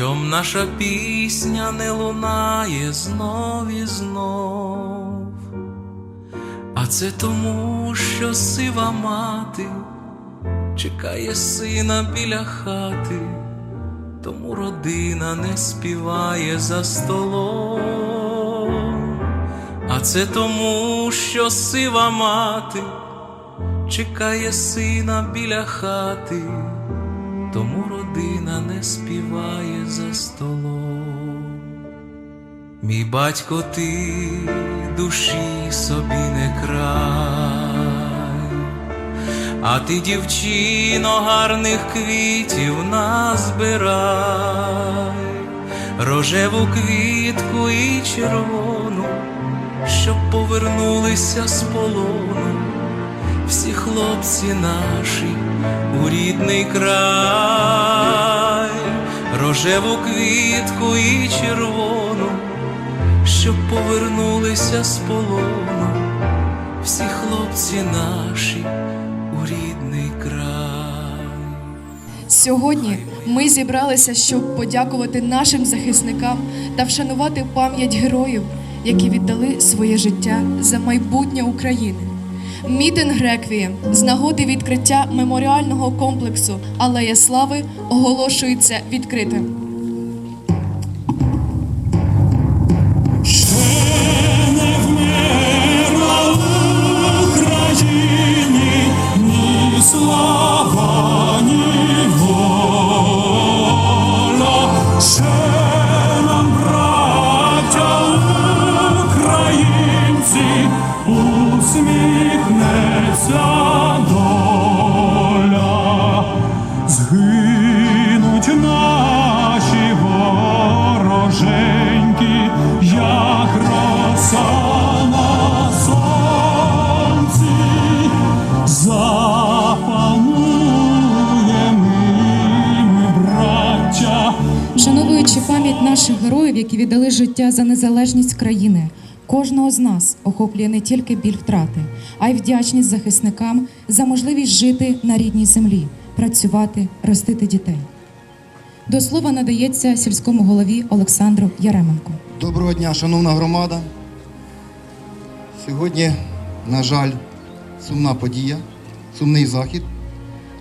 Чом наша пісня не лунає знов і знов? А це тому, що сива мати чекає сина біля хати, тому родина не співає за столом, а це тому, що сива мати чекає сина біля хати, тому не співає за столом. Мій батько, ти душі собі не край, а ти, дівчино, гарних квітів назбирай, рожеву квітку і червону, щоб повернулися з полону всі хлопці наші у рідний край, рожеву квітку і червону, щоб повернулися з полону, всі хлопці наші у рідний край. Сьогодні ми зібралися, щоб подякувати нашим захисникам та вшанувати пам'ять героїв, які віддали своє життя за майбутнє України. Мітинг реквієм з нагоди відкриття меморіального комплексу Алея Слави оголошується відкритим. Життя за незалежність країни, кожного з нас охоплює не тільки біль втрати, а й вдячність захисникам за можливість жити на рідній землі, працювати, ростити дітей. До слова надається сільському голові Олександру Яременку. Доброго дня, шановна громада. Сьогодні, на жаль, сумна подія, сумний захід.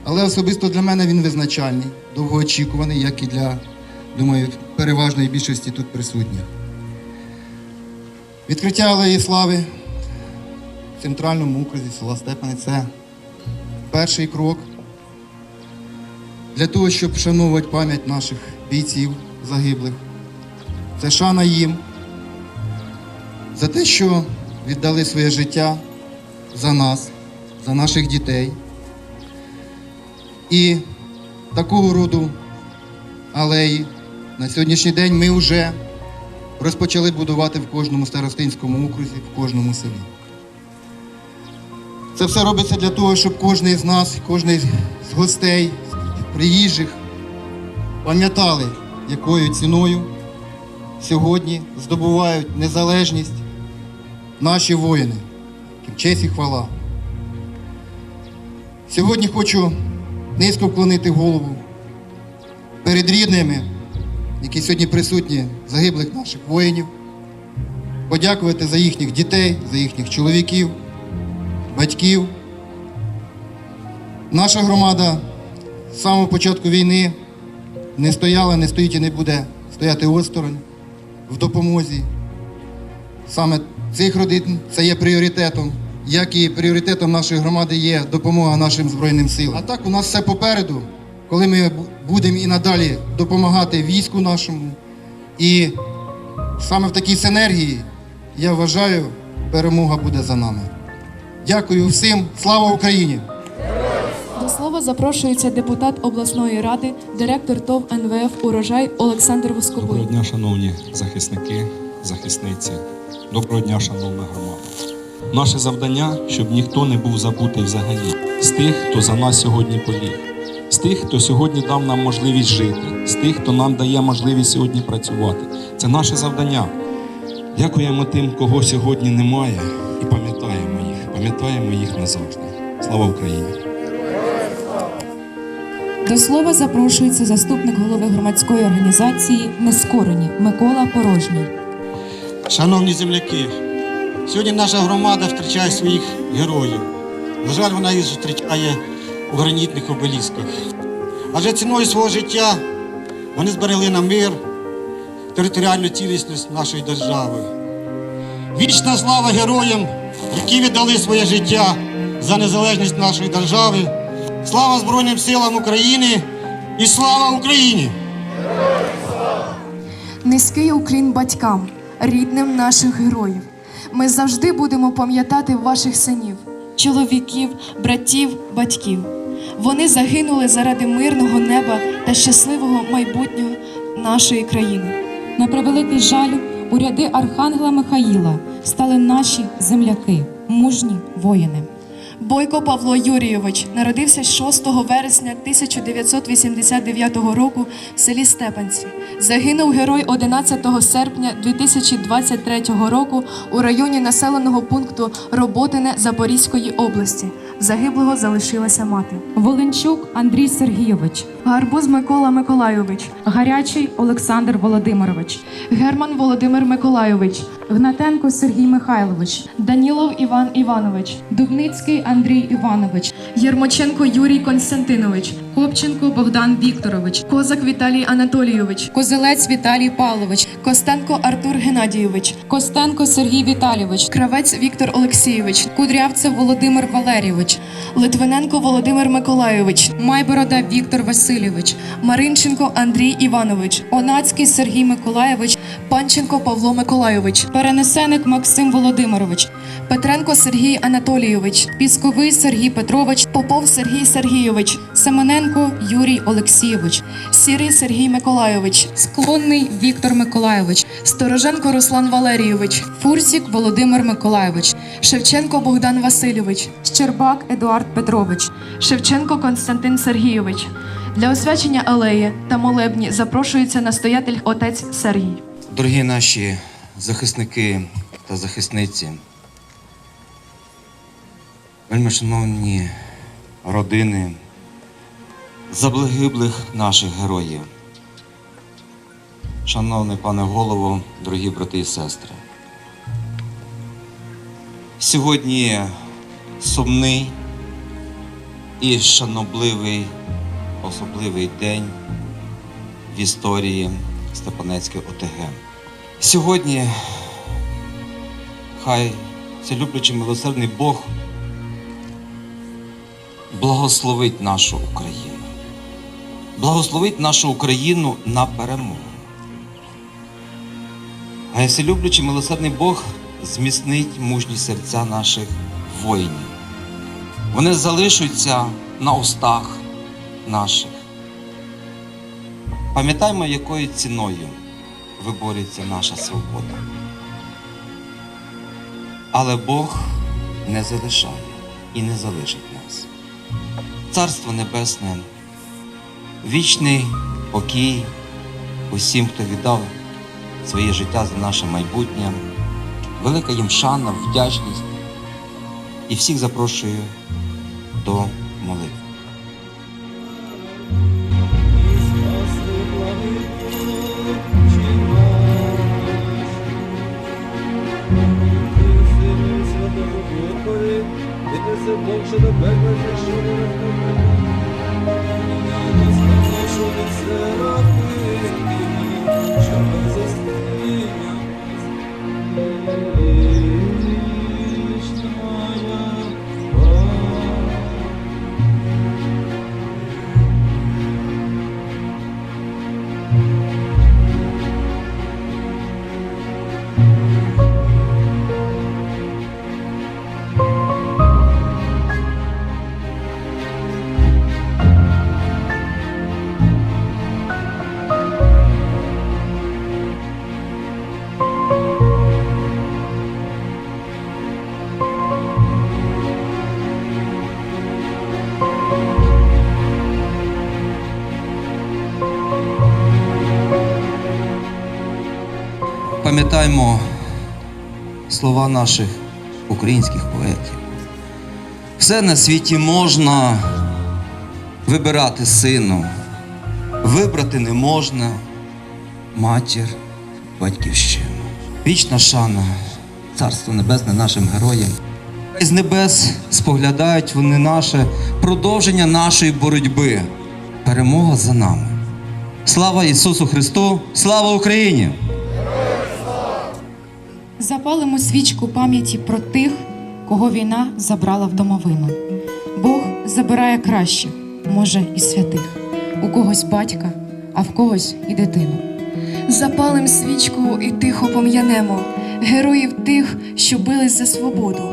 Але особисто для мене він визначальний, довгоочікуваний, як і для, думаю, переважної більшості тут присутніх. Відкриття Алеї Слави в центральному окрузі села Степани це перший крок для того, щоб вшановувати пам'ять наших бійців загиблих. Це шана їм за те, що віддали своє життя за нас, за наших дітей. І такого роду алеї на сьогоднішній день ми вже розпочали будувати в кожному старостинському окрузі, в кожному селі. Це все робиться для того, щоб кожен з нас, кожен з гостей, приїжджих пам'ятали, якою ціною сьогодні здобувають незалежність наші воїни. Честь і хвала. Сьогодні хочу низько вклонити голову перед рідними, які сьогодні присутні, загиблих наших воїнів, подякувати за їхніх дітей, за їхніх чоловіків, батьків. Наша громада з самого початку війни не стояла, не стоїть і не буде стояти осторонь в допомозі. Саме цих родин це є пріоритетом, як і пріоритетом нашої громади є допомога нашим Збройним силам. А так у нас все попереду, коли ми будемо і надалі допомагати війську нашому. І саме в такій синергії, я вважаю, перемога буде за нами. Дякую всім, слава Україні! До слова запрошується депутат обласної ради, директор ТОВ НВФ Урожай Олександр Доброго дня, шановні захисники, захисниці. Доброго дня, шановна громада. Наше завдання, щоб ніхто не був забутий взагалі з тих, хто за нас сьогодні поліг, з тих, хто сьогодні дав нам можливість жити, з тих, хто нам дає можливість сьогодні працювати. Це наше завдання. Дякуємо тим, кого сьогодні немає, і пам'ятаємо їх. Пам'ятаємо їх назавжди. Слава Україні! До слова запрошується заступник голови громадської організації Нескорені Микола Порожній. Шановні земляки, сьогодні наша громада втрачає своїх героїв. На жаль, вона їх зустрічає у гранітних обелісках. Адже ціною свого життя вони зберегли нам мир, територіальну цілісність нашої держави. Вічна слава героям, які віддали своє життя за незалежність нашої держави. Слава Збройним силам України і слава Україні! Низький уклін батькам, рідним наших героїв. Ми завжди будемо пам'ятати ваших синів, чоловіків, братів, батьків. Вони загинули заради мирного неба та щасливого майбутнього нашої країни. На превеликий жаль, у ряди Архангела Михаїла стали наші земляки, мужні воїни. Бойко Павло Юрійович народився 6 вересня 1989 року в селі Степанці. Загинув герой 11 серпня 2023 року у районі населеного пункту Роботине Запорізької області. Загиблого залишилася мати. Волинчук Андрій Сергійович, Гарбуз Микола Миколайович, Гарячий Олександр Володимирович, Герман Володимир Миколайович, Гнатенко Сергій Михайлович, Данілов Іван Іванович, Дубницький Андрій Іванович, Єрмоченко Юрій Константинович, Копченко Богдан Вікторович, Козак Віталій Анатолійович, Козелець Віталій Павлович, Костенко Артур Геннадійович, Костенко Сергій Віталійович, Кравець Віктор Олексійович, Кудрявцев Володимир Валерійович, Литвиненко Володимир Миколайович, Майборода Віктор Васильович, Маринченко Андрій Іванович, Онацький Сергій Миколайович, Панченко Павло Миколайович, Перенесеник Максим Володимирович, Петренко Сергій Анатолійович, Пісковий Сергій Петрович, Попов Сергій Сергійович, Семененко Юрій Олексійович, Сірий Сергій Миколайович, Склонний Віктор Миколайович, Стороженко Руслан Валерійович, Фурсік Володимир Миколайович, Шевченко Богдан Васильович, Щербак Едуард Петрович, Шевченко Константин Сергійович. Для освячення алеї та молебні запрошується настоятель отець Сергій. Дорогі наші захисники та захисниці, вельми шановні родини заблегиблих наших героїв. Шановний пане голово, дорогі брати і сестри. Сьогодні сумний і шанобливий, особливий день в історії Степанецької ОТГ. Сьогодні хай вселюблячий милосердний Бог благословить нашу Україну. Благословить нашу Україну на перемогу. А вселюблячий милосердний Бог зміцнить мужні серця наших воїнів. Вони залишаться на устах наших. Пам'ятаймо, якою ціною виборюється наша свобода. Але Бог не залишає і не залишить нас. Царство Небесне, вічний покій усім, хто віддав своє життя за наше майбутнє, велика їм шана, вдячність і всіх запрошую до молитви. Господи, ти неси довше до пекла, що не розповідає. Нас помішу від серапи, що ми Пам'ятаємо слова наших українських поетів. Все на світі можна вибирати сину, вибрати не можна матір, батьківщину. Вічна шана, царство небесне нашим героям. З небес споглядають вони наше продовження нашої боротьби. Перемога за нами. Слава Ісусу Христу! Слава Україні! Запалимо свічку пам'яті про тих, кого війна забрала в домовину. Бог забирає кращих, може, і святих, у когось батька, а в когось і дитину. Запалим свічку і тихо пом'янемо героїв тих, що бились за свободу,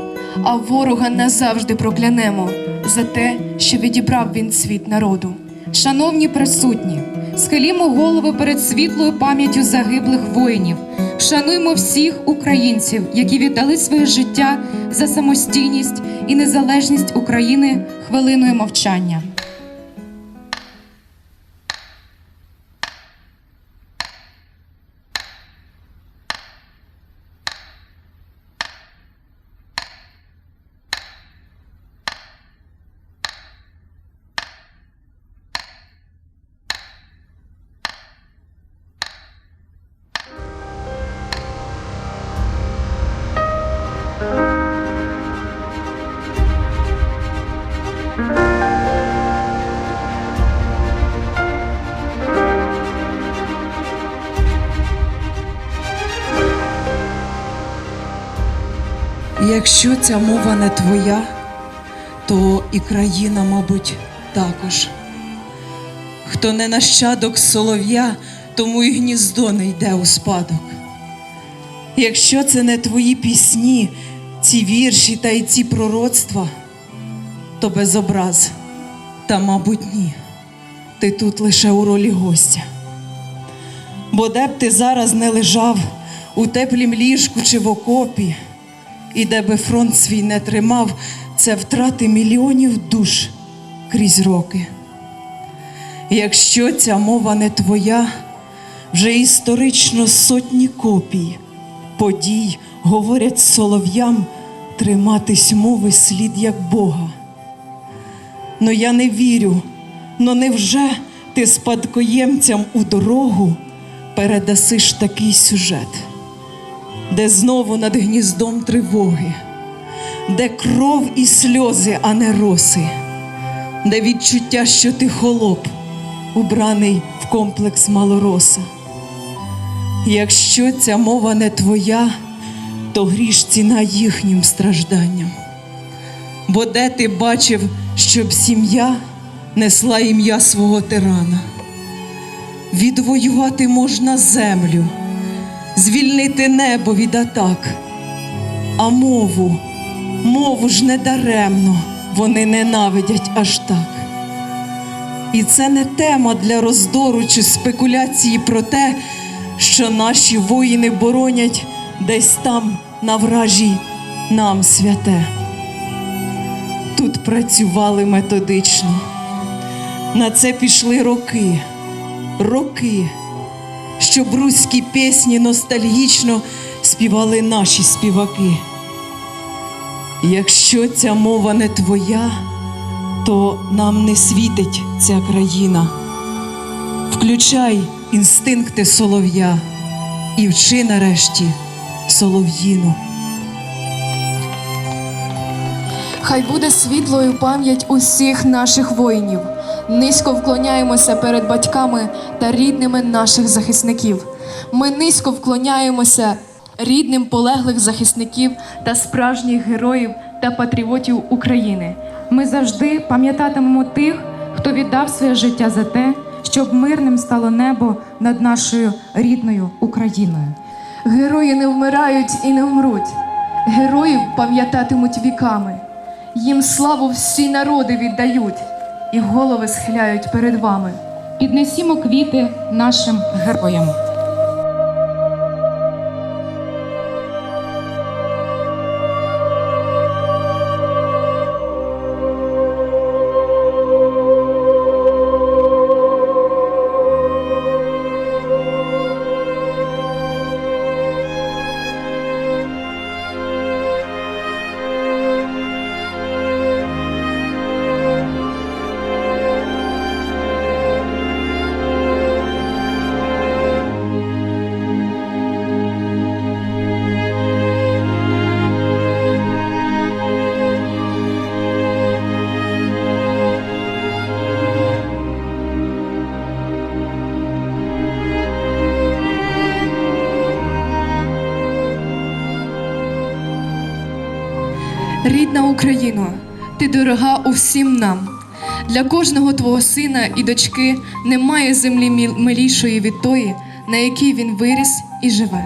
а ворога назавжди проклянемо за те, що відібрав він світ народу. Шановні присутні, схилімо голови перед світлою пам'яттю загиблих воїнів. Шануймо всіх українців, які віддали своє життя за самостійність і незалежність України хвилиною мовчання. Якщо ця мова не твоя, то і країна, мабуть, також. Хто не нащадок солов'я, тому і гніздо не йде у спадок. Якщо це не твої пісні, ці вірші та й ці пророцтва, то без образ, та, мабуть, ні. Ти тут лише у ролі гостя. Бо де б ти зараз не лежав у теплім ліжку чи в окопі, і де би фронт свій не тримав, це втрати мільйонів душ крізь роки. Якщо ця мова не твоя, вже історично сотні копій, подій говорять солов'ям триматись мови слід як Бога. Но я не вірю, но невже ти спадкоємцям у дорогу передасиш такий сюжет? Де знову над гніздом тривоги, де кров і сльози, а не роси, де відчуття, що ти холоп, убраний в комплекс малороса. Якщо ця мова не твоя, то гріш ціна їхнім стражданням. Бо де ти бачив, щоб сім'я несла ім'я свого тирана? Відвоювати можна землю звільнити небо від атак, а мову, мову ж не даремно вони ненавидять аж так. І це не тема для роздору чи спекуляції про те, що наші воїни боронять десь там на вражій нам святе. Тут працювали методично, на це пішли роки, роки щоб руські пісні ностальгічно співали наші співаки. Якщо ця мова не твоя, то нам не світить ця країна. Включай інстинкти солов'я і вчи нарешті солов'їну. Хай буде світлою пам'ять усіх наших воїнів. Низько вклоняємося перед батьками та рідними наших захисників. Ми низько вклоняємося рідним полеглих захисників та справжніх героїв та патріотів України. Ми завжди пам'ятатимемо тих, хто віддав своє життя за те, щоб мирним стало небо над нашою рідною Україною. Герої не вмирають і не вмруть. Героїв пам'ятатимуть віками. Їм славу всі народи віддають і голови схиляють перед вами. Піднесімо квіти нашим героям. Усім нам. Для кожного твого сина і дочки немає землі милішої від тої, на якій він виріс і живе.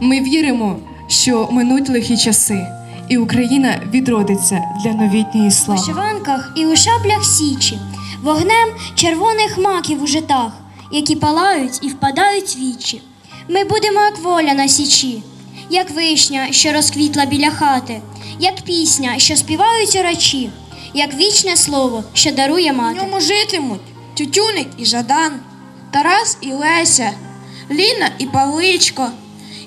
Ми віримо, що минуть лихі часи, і Україна відродиться для новітньої У слави. вишиванках і у шаблях січі, вогнем червоних маків у житах, які палають і впадають вічі. Ми будемо як воля на січі, як вишня, що розквітла біля хати, як пісня, що співають орачі, як вічне слово, що дарує В ньому житимуть Тютюник і Жадан, Тарас і Леся, Ліна і Павличко,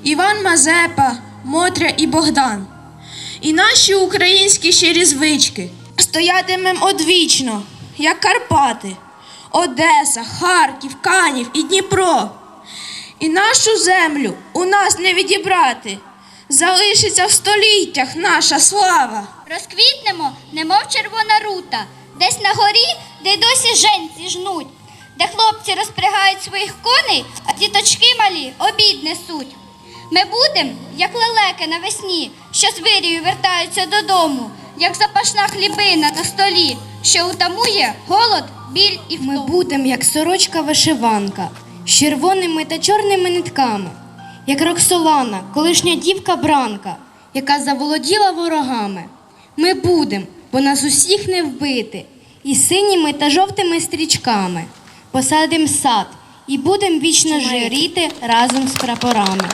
Іван Мазепа, Мотря і Богдан. І наші українські щирі звички стоятимем одвічно, як Карпати, Одеса, Харків, Канів і Дніпро. І нашу землю у нас не відібрати. Залишиться в століттях наша слава. Розквітнемо, немов червона рута, десь на горі, де досі женці жнуть, де хлопці розпрягають своїх коней, а діточки малі обід несуть. Ми будем, як лелеки навесні, що з вирію вертаються додому, як запашна хлібина на столі, що утамує голод, біль і втому. Ми будем, як сорочка вишиванка, з червоними та чорними нитками, як Роксолана, колишня дівка Бранка, яка заволоділа ворогами. Ми будем, бо нас усіх не вбити, і синіми та жовтими стрічками. Посадим сад і будем вічно жиріти разом з прапорами.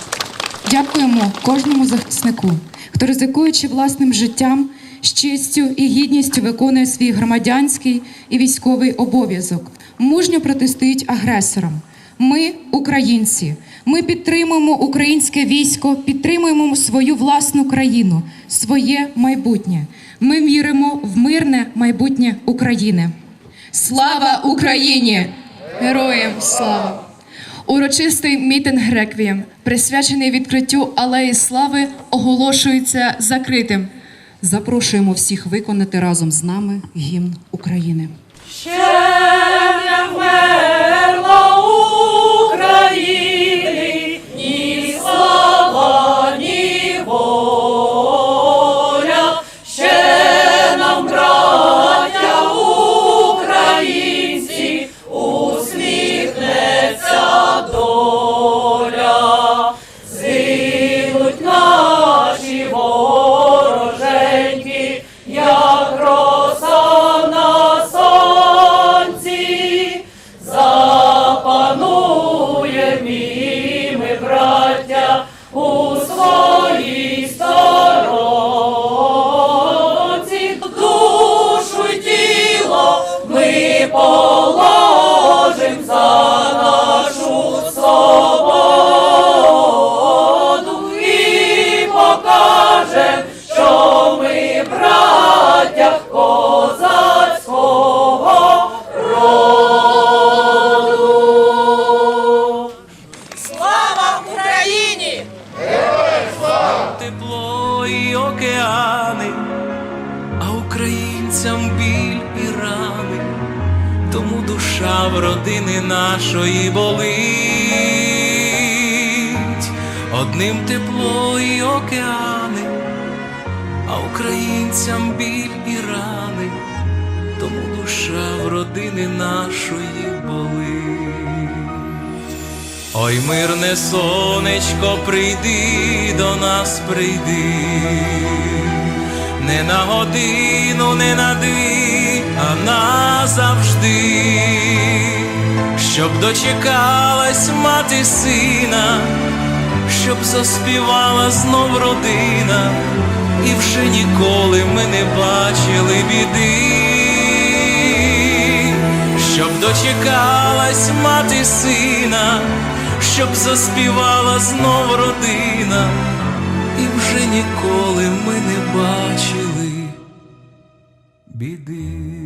Дякуємо кожному захиснику, хто ризикуючи власним життям, з честю і гідністю виконує свій громадянський і військовий обов'язок, мужньо протистоїть агресорам. Ми, українці, ми підтримуємо українське військо, підтримуємо свою власну країну, своє майбутнє. Ми віримо в мирне майбутнє України. Слава Україні! Героям слава! Урочистий мітинг реквієм, присвячений відкриттю алеї слави, оголошується закритим. Запрошуємо всіх виконати разом з нами гімн України. Тепло і океани, а українцям біль і рани, тому душа в родини нашої болить, одним тепло і океани, а українцям біль і рани, тому душа в родини нашої болить. Ой, мирне сонечко, прийди до нас, прийди, не на годину, не на дві, а назавжди, щоб дочекалась мати сина, щоб заспівала знов родина, і вже ніколи ми не бачили біди. Щоб дочекалась мати сина, щоб заспівала знов родина, і вже ніколи ми не бачили біди.